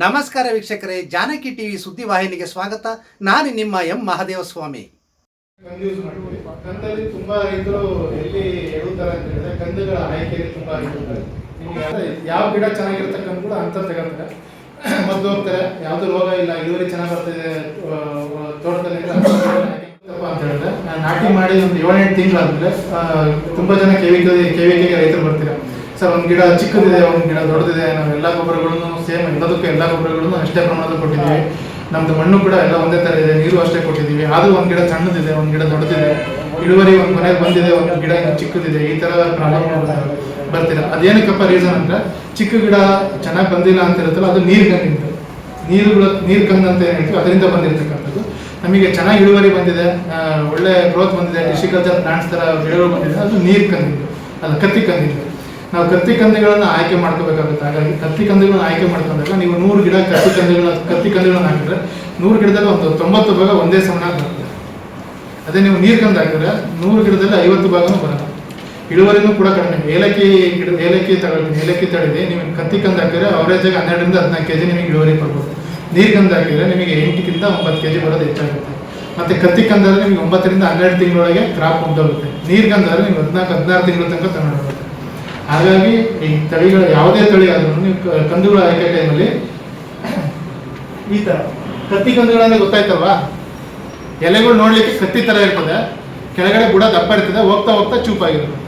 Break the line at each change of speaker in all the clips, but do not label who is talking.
ನಮಸ್ಕಾರ ವೀಕ್ಷಕರೇ ಜಾನಕಿ ಟಿವಿ ಸುದ್ದಿವಾಹಿನಿಗೆ ಸ್ವಾಗತ. ನಾನು ನಿಮ್ಮ ಎಂ ಮಹಾದೇವ ಸ್ವಾಮಿ
ತುಂಬಾ ಅಂತ ಹೇಳಿದ್ರೆ ಯಾವ ಗಿಡ ಚೆನ್ನಾಗಿರ್ತಕ್ಕಂಥ ಕೂಡ ಅಂತ ತಗೊಳ್ತಾರೆ. ಮದ್ದು ಹೋಗ್ತಾರೆ ಯಾವ್ದು ರೋಗ ಇಲ್ಲ ಇಳುವರಿ ಚೆನ್ನಾಗಿ ಬರ್ತಿದೆ ತೋಟದಲ್ಲಿ ಅಂತ ಹೇಳಿದ್ರೆ ನಾಟಿ ಮಾಡಿ ಒಂದು ಏಳೆಂಟು ತಿಂಗಳಾದ್ಮೇಲೆ ಆ, ತುಂಬಾ ಜನ ಕೆವಿಕೆ ಕೆವಿಕೆಗೆ ರೈತರು ಬರ್ತೀರಾ. ಸರ್, ಒಂದು ಗಿಡ ಚಿಕ್ಕದಿದೆ, ಒಂದು ಗಿಡ ದೊಡ್ಡದಿದೆ, ನಾವು ಎಲ್ಲ ಗೊಬ್ಬರಗಳನ್ನು ಸೇಮ್ ಎಲ್ಲದಕ್ಕೂ ಎಲ್ಲ ಗೊಬ್ಬರಗಳನ್ನು ಅಷ್ಟೇ ಪ್ರಮಾಣದಲ್ಲಿ ಕೊಟ್ಟಿದ್ದೀವಿ. ನಮ್ದು ಮಣ್ಣು ಕೂಡ ಎಲ್ಲ ಒಂದೇ ತರ ಇದೆ, ನೀರು ಅಷ್ಟೇ ಕೊಟ್ಟಿದ್ದೀವಿ. ಆದರೂ ಒಂದು ಗಿಡ ಸಣ್ಣದಿದೆ, ಒಂದು ಗಿಡ ದೊಡ್ಡದಿದೆ. ಇಳುವರಿ ಒಂದು ಮನೆಗೆ ಬಂದಿದೆ, ಒಂದು ಗಿಡ ಚಿಕ್ಕದಿದೆ. ಈ ತರ ಪ್ರಾಬ್ಲಮ್ ಬರ್ತಿಲ್ಲ. ಅದೇನಕ್ಕಪ್ಪ ರೀಸನ್ ಅಂದರೆ, ಚಿಕ್ಕ ಗಿಡ ಚೆನ್ನಾಗಿ ಬಂದಿಲ್ಲ ಅಂತ ಇರುತ್ತಲ್ಲ, ಅದು ನೀರು ಕಮ್ಮಿ ನೀರು ನೀರು ಕಮ್ಮಿ ಅಂತ ಏನ್ ಅದರಿಂದ ಬಂದಿರತಕ್ಕಂಥದ್ದು. ನಮಗೆ ಚೆನ್ನಾಗಿ ಇಳುವರಿ ಬಂದಿದೆ ಒಳ್ಳೆ ಗ್ರೋತ್ ಬಂದಿದೆ ಕಲ್ಚರ್ ಪ್ಲಾಂಟ್ಸ್ ತರ ಬೆಳೆಗಳು ಬಂದಿದೆ, ಅದು ನೀರು ಕಮ್ಮಿ ಅದು ಕತ್ತಿ ಕಂದಿದ್ದು ನಾವು ಕತ್ತಿ ಕಂದಿಗಳನ್ನ ಆಯ್ಕೆ ಮಾಡ್ಕೋಬೇಕಾಗುತ್ತೆ. ಹಾಗಾಗಿ ಕತ್ತಿ ಕಂದಿಗಳನ್ನು ಆಯ್ಕೆ ಮಾಡ್ಕೊಂಡಾಗ ನೀವು ನೂರು ಗಿಡ ಕತ್ತಿ ಕಂದಿಗಳ ಕತ್ತಿ ಕಂದಿಗಳನ್ನ ಹಾಕಿದ್ರೆ ನೂರು ಗಿಡದಲ್ಲಿ ಒಂದು ತೊಂಬತ್ತು ಭಾಗ ಒಂದೇ ಸಮನಾಗಿ ಬರುತ್ತೆ. ಅದೇ ನೀವು ನೀರು ಕಂದು ಹಾಕಿದ್ರೆ ನೂರು ಗಿಡದಲ್ಲಿ ಐವತ್ತು ಭಾಗನೂ ಬರಲ್ಲ ಇಳುವರಿನೂ ಕೂಡ ಕಡಿಮೆ. ಏಲಕ್ಕಿ ಗಿಡ ಏಲಕ್ಕಿ ತಗೊಳ್ತೀನಿ ಏಲಕ್ಕಿ ತಳಿದೆ ನೀವು ಕತ್ತಿ ಕಂದು ಹಾಕಿದ್ರೆ ಅವರೇಜ್ ಆಗಿ ಹನ್ನೆರಡರಿಂದ ಹದಿನಾಲ್ಕು ಕೆಜಿ ನಿಮಗೆ ಇಳುವರಿ ಬರ್ಬೋದು. ನೀರು ಕಂದು ಹಾಕಿದ್ರೆ ನಿಮಗೆ ಎಂಟಕ್ಕಿಂತ ಒಂಬತ್ತು ಕೆಜಿ ಬರೋದು ಹೆಚ್ಚಾಗುತ್ತೆ. ಮತ್ತೆ ಕತ್ತಿ ಕಂದಾದ್ರೆ ನಿಮಗೆ ಒಂಬತ್ತರಿಂದ ಹನ್ನೆರಡು ತಿಂಗಳೊಳಗೆ ಕ್ರಾಪ್ ಮುಗ್ದೋಗುತ್ತೆ. ನೀರು ಕಂದಾದ್ರೆ ನಿಮ್ಗೆ ಹದಿನಾಲ್ಕು ಹದಿನಾರು ತಿಂಗಳ ತನಕ ತಗೊಂಡೋಗುತ್ತೆ. ಹಾಗಾಗಿ ಈ ತಳಿಗಳ ಯಾವುದೇ ತಳಿ ಆದ್ರೂ ನೀವು ಕಂದುಗಳು ಆಯ್ಕೆ ಟೈಮಲ್ಲಿ ಈ ತರ. ಕತ್ತಿ ಕಂದುಗಳಂದ್ರೆ ಗೊತ್ತಾಯ್ತಲ್ವಾ? ಎಲೆಗಳು ನೋಡ್ಲಿಕ್ಕೆ ಕತ್ತಿ ತರ ಇರ್ತದೆ. ಕೆಳಗಡೆ ಬುಡ ದಪ್ಪ ಇರ್ತದೆ. ಹೋಗ್ತಾ ಹೋಗ್ತಾ ಚೂಪಾಗಿರುತ್ತೆ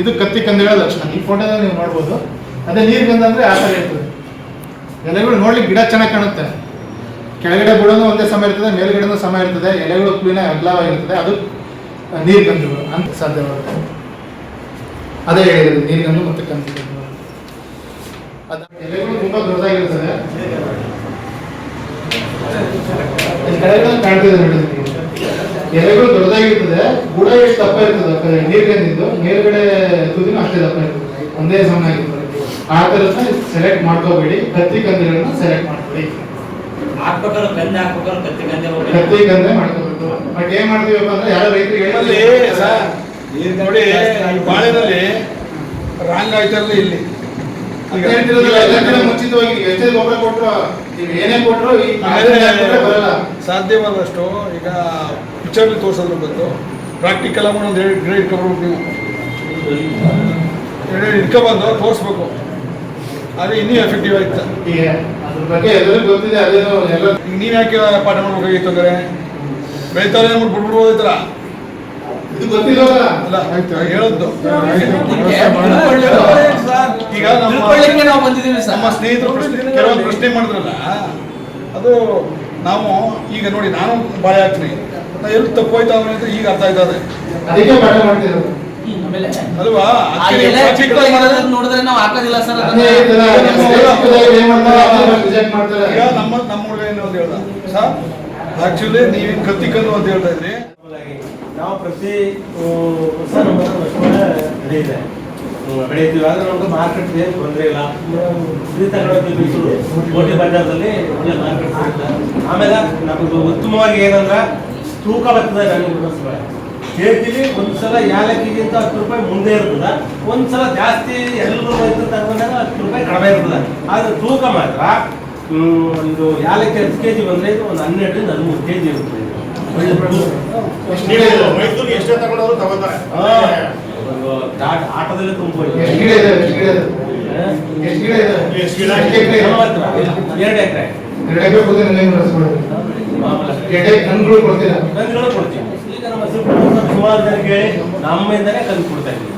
ಇದು ಕತ್ತಿ ಕಂದುಗಳ ಲಕ್ಷಣ. ಈ ಫೋಟೋದಲ್ಲಿ ನೀವು ನೋಡ್ಬೋದು. ಅದೇ ನೀರು ಗಂಧ ಅಂದ್ರೆ ಆ ಥರ ಇರ್ತದೆ. ಎಲೆಗಳು ನೋಡ್ಲಿಕ್ಕೆ ಗಿಡ ಚೆನ್ನಾಗಿ ಕಾಣುತ್ತೆ. ಕೆಳಗಡೆ ಬುಡನೂ ಒಂದೇ ಸಮ ಇರ್ತದೆ, ಮೇಲ್ಗಡೆನೂ ಸಮ ಇರ್ತದೆ. ಎಲೆಗಳು ಕ್ಲೀನ್ ಅಗಲವಾಗಿರ್ತದೆ. ಅದು ನೀರು ಗಂಧುಗಳು ಅಂತ ಸಾಧ್ಯವಾಗುತ್ತೆ. ಅದೇ ಹೇಳಿದ್ರು ನೀರಿಗನ್ನು ಮತ್ತೆ ಕಂತು ಅದ ಎಲೆಗಳು ತುಂಬಾ ದೊಡ್ಡದಾಗಿರ್ತದೆ ಕಾಣ್ತಿದೆ ನೋಡಿ. ಎಲೆಗಳು ದೊಡ್ಡದಾಗಿರ್ತದೆ ಬುಡ ಎಷ್ಟು ದಪ್ಪ ಇರ್ತದೆ ನೀರ್ಗಂದಿದ್ದು ಮೇಲ್ಗಡೆ ತುದಿನೂ ಅಷ್ಟೇ ದಪ್ಪ ಇರ್ತದೆ. ಒಂದೇ ಸಮನಾಗಿರ್ತದೆ. ಆ ಥರದ ಸೆಲೆಕ್ಟ್ ಮಾಡ್ಕೋಬೇಡಿ ಕತ್ತಿ ಕಂದಿರನ್ನ ಸೆಲೆಕ್ಟ್ ಮಾಡ್ಕೊಳ್ಳಿ.
ಹಾಕ್ಬೇಕಾದ್ರೆ ಕಂದೆ ಹಾಕ್ಬೇಕಾದ್ರೆ ಕತ್ತಿ ಕಂದೆ
ಕತ್ತಿ ಕಂದೆ ಮಾಡ್ಕೋಬೇಕು. ಬಟ್ ಏನ್ ಮಾಡ್ತೀವಪ್ಪ ಅಂದ್ರೆ ಯಾರೋ ರೈತರಿಗೆ
ನೋಡಿ ಬಾಳೆನಲ್ಲಿ ರಾಂಗ್ ಆಯ್ತಾರಲ್ಲ ಇಲ್ಲಿ. ಸಾಧ್ಯವಾದಷ್ಟು ಈಗ ಪಿಕ್ಚರ್ ತೋರಿಸೋದ್ರ ಬಂದು ಪ್ರಾಕ್ಟಿಕಲ್ ಆಗಿ ಒಂದು ಎರಡು ಗಿಡ ಇಟ್ಕೊಬರ್ಬೇಕು ನೀವು. ಎರಡು ಇಟ್ಕೊಬಂದು ತೋರಿಸ್ಬೇಕು. ಆದರೆ ಇನ್ನೂ ಎಫೆಕ್ಟಿವ್ ಆಯ್ತು.
ಈಗ
ನೀವು ಯಾಕೆ ಪಾಠ ಮಾಡ್ಬೇಕಾಗಿತ್ತು ಅಂದ್ರೆ ಬೆಳಿತಾರೆ ಅಂದ್ಬಿಟ್ಟು ಬಿಟ್ಬಿಡ್ಬೋದೈತಲ್ಲ
ಇದು ಗೊತ್ತಿರೋಲ್ಲ
ಆಯ್ತು ಈಗ
ನಾವು ಬಂದಿದ್ದೀವಿ ಸರ್.
ನಮ್ಮ ಸ್ನೇಹಿತರು ಪ್ರಶ್ನೆ ಕೆಲವೊಂದು ಪ್ರಶ್ನೆ ಮಾಡಿದ್ರಲ್ಲ ಅದು ನಾವು ಈಗ ನೋಡಿ ನಾನು ಬಾಳೆ ಹಾಕ್ತೀನಿ. ನಾ ಎಲ್ಲಿ ತಪ್ಪೋಯ್ತು ಅಂದ್ರೆ ಈಗ ಅರ್ಥ
ಅದಕ್ಕೆ ಮಾಡ್ತಿರೋದು.
ಅಲ್ವಾ?
ನೋಡಿದ್ರೆ ನಾವು ಹಾಕೋದಿಲ್ಲ ಸರ್
ನಮ್ಮ ನಮ್ಮ ಹುಡುಗ ಏನು ಅಂತ ಹೇಳ್ದ? ಸರ್ ಆಕ್ಚುಲಿ ನೀವೇನು ಕತ್ತಿಕಲ್ಲು ಅಂತ ಹೇಳ್ತಾ ಇದ್ರಿ.
ನಾವು ಪ್ರತಿ ವರ್ಷ ನಮ್ಮ ಆದ್ರೆ ನಮ್ಗೆ ಮಾರ್ಕೆಟ್ ಏನು ತೊಂದರೆ ಇಲ್ಲ. ಫ್ರೀ ಬಿಸಿಲು. ಕೋಟಿ ಬಜಾರ್ದಲ್ಲಿ ಒಳ್ಳೆ ಮಾರ್ಕೆಟ್ ಸಿಗುತ್ತೆ ಆಮೇಲೆ ನಮ್ದು ಉತ್ತಮವಾಗಿ ಏನಂದ್ರೆ ತೂಕ ಬರ್ತದೆ ನನಗೆ ಕೆ ಜಿಲಿ ಒಂದ್ಸಲ ಯಾಲಕ್ಕಿಗಿಂತ ಹತ್ತು ರೂಪಾಯಿ ಮುಂದೆ ಇರ್ತದೆ ಒಂದ್ಸಲ ಜಾಸ್ತಿ ಎಲ್ಲರೂ ರೈತರು ತಗೊಂಡಾಗ ಹತ್ತು ರೂಪಾಯಿ ಕಡಿಮೆ ಇರ್ತದೆ ಆದ್ರೆ ತೂಕ ಮಾತ್ರ ಒಂದು ಯಾಲಕ್ಕಿ ಹತ್ತು ಕೆ ಜಿ ಬಂದ್ರೆ ಇದು ಒಂದು ಹನ್ನೆರಡರಿಂದ ಹದಿಮೂರು ಕೆ ಜಿ ಇರುತ್ತೆ. ಒಳ್ಳೆ
ಎಷ್ಟು
ಎಷ್ಟೇ ತಗೊಂಡವರು ತಗೋತಾರೆ
ಆಟದಲ್ಲೇ
ಎಷ್ಟು? ಎಷ್ಟು? ಎಷ್ಟು?
ಎಷ್ಟು?
ಎಷ್ಟು ಎಕರೆ
ಎರಡು ಎಕರೆ
ಎರಡು ಎಕರೆ ಕೊಡ್ತೀನಿ, ಕಳಿಸ್ಕೊಡು. ಎರಡು ಎಕರೆ
ನಮ್ಮಿಂದಲೇ ಕಂದು ಕೊಡ್ತಾ ಇದ್ದೀವಿ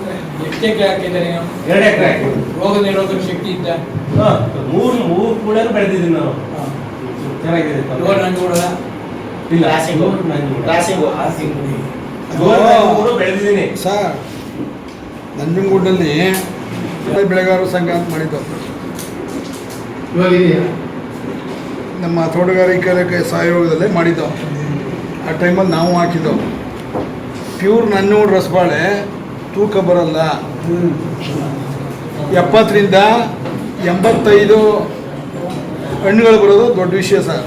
ಎಷ್ಟಕ್ಕೆ ಹಾಕಿದ್ದಾರೆ
ಎರಡು ಎಕರೆ ಹಾಕಿ
ರೋಗ ನಿರೋಧಕ ಶಕ್ತಿ ಇದ್ದ
ಮೂರು ಮೂರು ಕೂಡ ಬೆಳೆದಿದ್ದೀನಿ ನಾನು ಚೆನ್ನಾಗಿದೆ
ರೋಗ
ಇಲ್ಲ ಮೂರು ಬೆಳೆದಿದ್ದೀನಿ.
ಸರ್ ನಂಜನಗೂಡಲ್ಲಿ ಬೆಳೆಗಾರರ ಸಂಘ ಅಂತ ಮಾಡಿದ್ದು.
ಇವಾಗ ಇದೆಯಾ?
ನಮ್ಮ ತೋಟಗಾರಿಕೆ ಇಲಾಖೆ ಸಹಯೋಗದಲ್ಲೇ ಮಾಡಿದ್ದು. ಆ ಟೈಮಲ್ಲಿ ನಾವು ಹಾಕಿದ್ದು. ಪ್ಯೂರ್ ನನ್ನೂರು ರಸಬಾಳೆ ತೂಕ ಬರಲ್ಲ. ಎಪ್ಪತ್ತರಿಂದ ಎಂಬತ್ತೈದು ಹಣ್ಣುಗಳು ಬರೋದು ದೊಡ್ಡ ವಿಷಯ ಸರ್.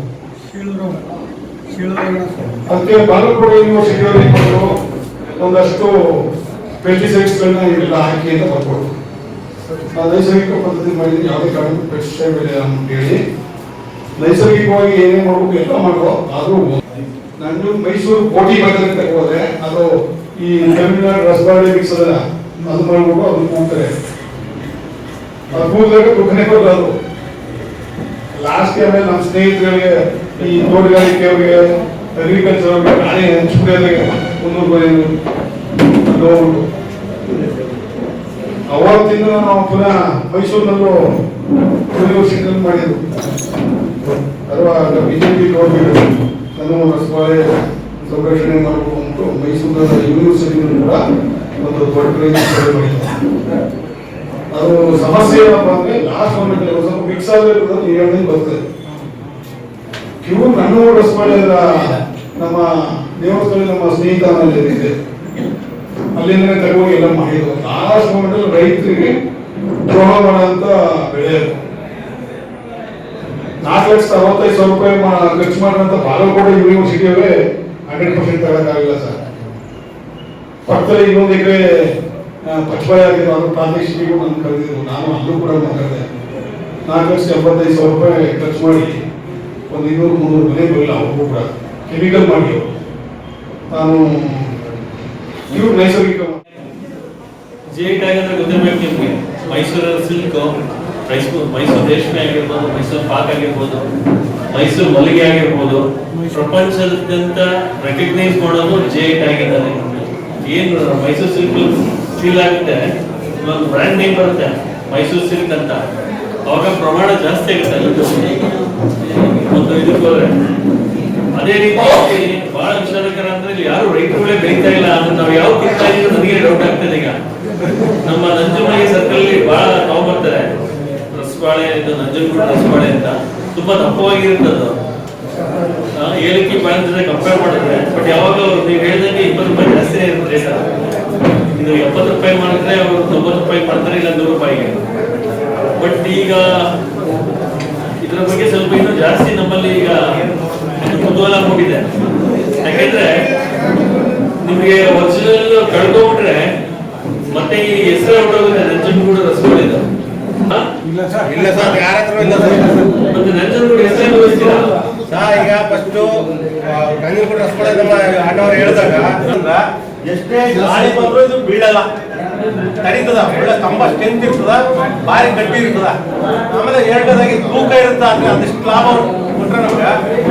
ಅದಕ್ಕೆ ಬಾಗಲಕೋಟೆ ಯೂನಿವರ್ಸಿಟಿಯಲ್ಲಿ ಕೊಟ್ಟರು ಒಂದಷ್ಟು ಪೆಸ್ಟಿಸೈಡ್ಸ್ಗಳನ್ನ ಇವೆಲ್ಲ ಹಾಕಿ ಅಂತ ಆ ನೈಸರ್ಗಿಕ ಪದ್ಧತಿ ಮಾಡಿದ್ರೆ ಯಾವುದೇ ಕಾರಣಕ್ಕೂ ಪೆಸ್ಟಿಸೈಡ್ ಬೆಳೆ ಅಂತ ಹೇಳಿ ನೈಸರ್ಗಿಕವಾಗಿ ಏನೇ ಮಾಡಬೇಕು ಎಲ್ಲ ಮಾಡೋ ಆದರೂ ನಾನು ಮೈಸೂರು ಕೋಟಿ ಬಗ್ಗೆ ಹೋದ್ರೆ ಅದು ಈ ತಮಿಳ್ನಾಡು ರಸಬಾಳೆ ಮಿಕ್ಸ್ ಅದನ್ನ ಅದು ಮಾಡ್ಬಿಟ್ಟು ಅದನ್ನ ಕೂಗ್ತಾರೆ ಅದು ಕೂಗಿದಾಗ ದುಃಖನೇ ಅದು. ಲಾಸ್ಟ್ ಟೈಮ್ ನಮ್ಮ ಸ್ನೇಹಿತರಿಗೆ ಈ ತೋಟಗಾರಿಕೆ ಅವರಿಗೆ ಅಗ್ರಿಕಲ್ಚರ್ ಅವರಿಗೆ ಪ್ರಾಣಿ ಮುನ್ನೂರು ನೋಡ್ಬಿಟ್ಟು ಅವತ್ತಿಂದ ನಾವು ಪುನಃ ಮೈಸೂರಿನಲ್ಲೂ ಯೂನಿವರ್ಸಿಟಿನಲ್ಲಿ ಮಾಡಿದ್ರು ಅಥವಾ ಬಿಜೆಪಿ ಗೌರ್ಮೆಂಟ್ ನಾನು ರಸಬಾಳೆ ಸಂರಕ್ಷಣೆ ಮಾಡಬೇಕು ಮೈಸೂರಿನಲ್ಲಿ ಮೈಸೂರಿನ ಕೂಡ ಒಂದು ಅದು ಸಮಸ್ಯೆ ಏನಪ್ಪ ಅಂದ್ರೆ ಲಾಸ್ಟ್ ಮಿಕ್ಸ್ ಆಗಿರೋದು ಬರ್ತದೆ ಇವು ನನ್ನ ರಸಬಾಳೆ ನಮ್ಮ ದೇವಸ್ಥಾನ ನಮ್ಮ ಸ್ನೇಹಿತ ಇದೆ ಅಲ್ಲಿಂದನೇ ತಗೊಂಡು ಎಲ್ಲ ಮಾಡಿದ್ರು ಲಾಸ್ಟ್ ಮೊಮೆಂಟ್ ರೈತರಿಗೆ ದ್ರೋಹ ಅಂತ ಬೆಳೆ ನಾಲ್ಕು ಲಕ್ಷ ಅರವತ್ತೈದು ಸಾವಿರ ರೂಪಾಯಿ ಖರ್ಚು ಮಾಡಿದಂತ ಬಾಗಲಕೋಟೆ ಯೂನಿವರ್ಸಿಟಿಯವರೇ ಹಂಡ್ರೆಡ್ ಪರ್ಸೆಂಟ್ ತಗೋಕ್ಕಾಗಲ್ಲ ಸರ್. ಪಕ್ಕದಲ್ಲಿ ಇನ್ನೊಂದು ಎಕರೆ ಪಚ್ಚಬಾಯಿ ಆಗಿದ್ದು ಅದು ಪ್ರಾದೇಶಿಕಗೂ ನಾನು ಕರೆದಿದ್ದು. ನಾನು ಅಲ್ಲೂ ಕೂಡ ಮಾತಾಡಿದೆ. ನಾಲ್ಕು ಲಕ್ಷ ಎಪ್ಪತ್ತೈದು ಸಾವಿರ ರೂಪಾಯಿ ಖರ್ಚು ಮಾಡಿ ಒಂದು ಇನ್ನೂರು, ಮುನ್ನೂರು ಮನೆ ಬರಲಿಲ್ಲ ಅವ್ರಿಗೂ ಕೂಡ ಕೆಮಿಕಲ್ ಮಾಡಿ. ನಾನು ಇವ್ರು ನೈಸರ್ಗಿಕ
ಜೇಟ್ ಆಗಿದ್ರೆ ಗೊತ್ತಿರಬೇಕು ನಿಮಗೆ. ಮೈಸೂರು ಸಿಲ್ಕ್ ಮೈಸೂರು ಮೈಸೂರು ರೇಷ್ಮೆ ಆಗಿರ್ಬೋದು, ಮೈಸೂರು ಪಾಕ್ ಆಗಿರ್ಬೋದು, ಮೈಸೂರು ಮಲ್ಲಿಗೆ ಆಗಿರ್ಬೋದು, ಪ್ರಪಂಚದಾದ್ಯಂತ ರೆಕಗ್ನೈಸ್ ಮಾಡೋದು ಜೇಟ್ ಟ್ಯಾಗ್ ಇದ್ದಾರೆ ಏನು, ಮೈಸೂರು ಸಿಲ್ಕ್ ಫೀಲ್ ಆಗುತ್ತೆ? ಒಂದು ಬ್ರ್ಯಾಂಡ್ ನೇಮ್ ಬರುತ್ತೆ, ಮೈಸೂರು ಸಿಲ್ಕ್ ಅಂತ. ಅವಾಗ ಪ್ರಮಾಣ ಜಾಸ್ತಿ ಆಗುತ್ತೆ ಒಂದು ಇದಕ್ಕೆ ಹೋದ್ರೆ. ಅದೇ ರೀತಿ ಬಹಳ ವಿಚಾರಕರ ಅಂದ್ರೆ ಯಾರು ರೈತರುಗಳೇ ಬೆಳೀತಾ ಇಲ್ಲ. ಅಂತ ನಾವು ಯಾವ ತಿಂತಾ ನನಗೆ ಡೌಟ್ ಆಗ್ತದೆ ಈಗ. ನಮ್ಮ ನಂಜುಮಳಿ ಸರ್ಕಲ್ ಬಹಳ ತಗೊಂಡ್ಬರ್ತಾರೆ ರಸಬಾಳೆ ಇದು ನಂಜನಗೂಡು ರಸಬಾಳೆ ಅಂತ. ತುಂಬಾ ದಪ್ಪವಾಗಿರುತ್ತೆ ಅದು. ಆ, ಏಲಕ್ಕಿ ಬಾಳೆ ಜೊತೆ ಕಂಪೇರ್ ಮಾಡಿದ್ರೆ ಬಟ್ ಯಾವಾಗ ನೀವು ಹೇಳಿದಂಗೆ ಇಪ್ಪತ್ತು ರೂಪಾಯಿ ಜಾಸ್ತಿ ಇರುತ್ತೆ ರೇಟ್. ಇದು ಎಪ್ಪತ್ತು ರೂಪಾಯಿ ಮಾಡಿದ್ರೆ ಅವರು ತೊಂಬತ್ತು ರೂಪಾಯಿ ಮಾಡ್ತಾರೆ ಇಲ್ಲ ನೂರು ರೂಪಾಯಿಗೆ. ಬಟ್ ಈಗ ಇದ್ರ ಬಗ್ಗೆ ಸ್ವಲ್ಪ ಇನ್ನೂ ಜಾಸ್ತಿ ನಮ್ಮಲ್ಲಿ ಈಗ ಕುತೂಹಲ ಹೋಗಿದೆ ಯಾಕೆಂದ್ರೆ ನಿಮಗೆ ಒರಿಜಿನಲ್ ಕಳ್ಕೊಂಡ್ರೆ ಮತ್ತೆ ಈ ಹೆಸರು ಹೊರಟೋಗುತ್ತೆ ನಂಜನಗೂಡು ಕೂಡ ಹಾ?
ಇಲ್ಲ ಸರ್ ಯಾರ ಹತ್ರ ಇಲ್ಲ ಸರ್.
ಮತ್ತೆ ನಂಜನಗೂಡು ಹೆಸರು ವಹಿಸ್ತೀರಾ
ಸಾ ಈಗ ಫಸ್ಟ್ ನಂಜನಗೂಡು ರಸಬಾಳೆ ನಮ್ಮ ಅಣ್ಣವ್ರು ಹೇಳಿದಾಗ ಎಷ್ಟೇ ಗಾಳಿ ಬಂದ್ರು ಇದು ಬೀಳಲ್ಲ. ತಡೀತದ, ಒಳ್ಳೆ ಕಂಬ ಸ್ಟ್ರೆಂತ್ ಇರ್ತದ ಭಾರಿ ಗಟ್ಟಿ ಇರ್ತದ. ಆಮೇಲೆ ಎರಡನೇದಾಗಿ ತೂಕ ಇರುತ್ತ ಅಂದ್ರೆ ಅದಷ್ಟು ಲಾಭ ಕೊಟ್ರೆ ನಮ್ಗೆ?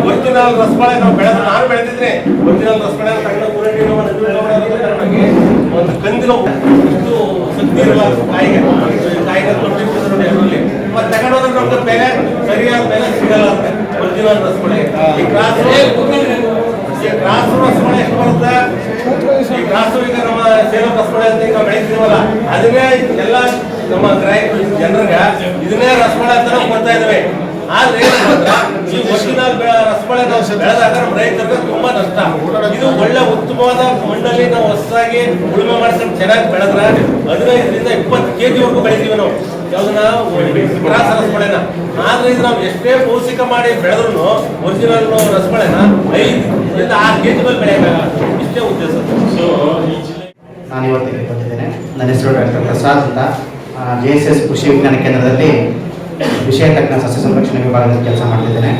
ಒರಿಜಿನಲ್ ರಸಬಾಳೆ ನಾವು ಬೆಳೆದ ನಾನು ಬೆಳೆದಿದ್ರೆ ಒರಿಜಿನಲ್ ರಸಬಾಳೆ ರಸಬಾಳೆ ಒಂದು ಕಂದಿನ ಇಷ್ಟು ಶಕ್ತಿ ಇರಲ್ಲ ಕಾಯಿಗೆ. ಕಾಯಿಗೆ ನೋಡಿ ಅದರಲ್ಲಿ. ಮತ್ತೆ ತಗೊಂಡೋದ್ರೆ ನಮ್ಗೆ ಬೆಲೆ ಸರಿಯಾದ ಬೆಲೆ ಸಿಗಲ್ಲ ಒರಿಜಿನಲ್ ರಸಬಾಳೆ. ಈ ಕ್ರಾಸ್ ಕ್ರಾಸ್ ಸೇಲಂ ರಸಬಾಳೆ ಅಂತ ಈಗ ಬೆಳಿತೀವಲ್ಲ ಅದನ್ನೇ ನಮ್ಮ ಗ್ರಾಹಕ ಜನರಿಗೆ ಇದನ್ನೇ ರಸಬಾಳೆ ಅಂತ ನಾವು ಕೊಡ್ತಾ ಇದ್ದೇವೆ ಆದ್ರೆ ಈ ಒರಿಜಿನಲ್ ರಸಬಾಳೆ ನಾವು ತುಂಬಾ ನಷ್ಟ ಇದು ಒಳ್ಳೆ ಉತ್ತಮವಾದ ಮಣ್ಣಲ್ಲಿ ನಾವು ಹೊಸದಾಗಿ ಉಳುಮೆ ಮಾಡ್ಕೊಂಡು ಚೆನ್ನಾಗಿ ಬೆಳೆದ್ರೆ ಹದಿನೈದರಿಂದ ಇಪ್ಪತ್ತು ಕೆಜಿ ವರೆಗೂ ಬೆಳಿತೀವಿ ನಾವು ಯಾವ್ದನ್ನ ಕ್ರಾಸ್ ಇದು ನಾವು ಎಷ್ಟೇ ಪೌಷ್ಟಿಕ ಮಾಡಿ ಬೆಳೆದ್ರು ಒರಿಜಿನಲ್ ರಸಬಾಳೆನ ಐದರಿಂದ ಆರು ಆ ಮೇಲೆ ಬೆಳೆಯಬೇಕಾಗ ಇಷ್ಟೇ ಉದ್ದೇಶ.
ಸೊ
ನಾನು ಇವತ್ತಿಗೆ ಬಂದಿದ್ದೇನೆ ನನ್ನ ಹೆಸರು ಡಾಕ್ಟರ್ ಪ್ರಸಾದ್ ಅಂತ. ಜೆ ಎಸ್ ಎಸ್ ಕೃಷಿ ವಿಜ್ಞಾನ ಕೇಂದ್ರದಲ್ಲಿ ವಿಷಯ ತಜ್ಞ ಸಸ್ಯ ಸಂರಕ್ಷಣೆ ವಿಭಾಗದಲ್ಲಿ ಕೆಲಸ ಮಾಡ್ತಿದ್ದೇನೆ.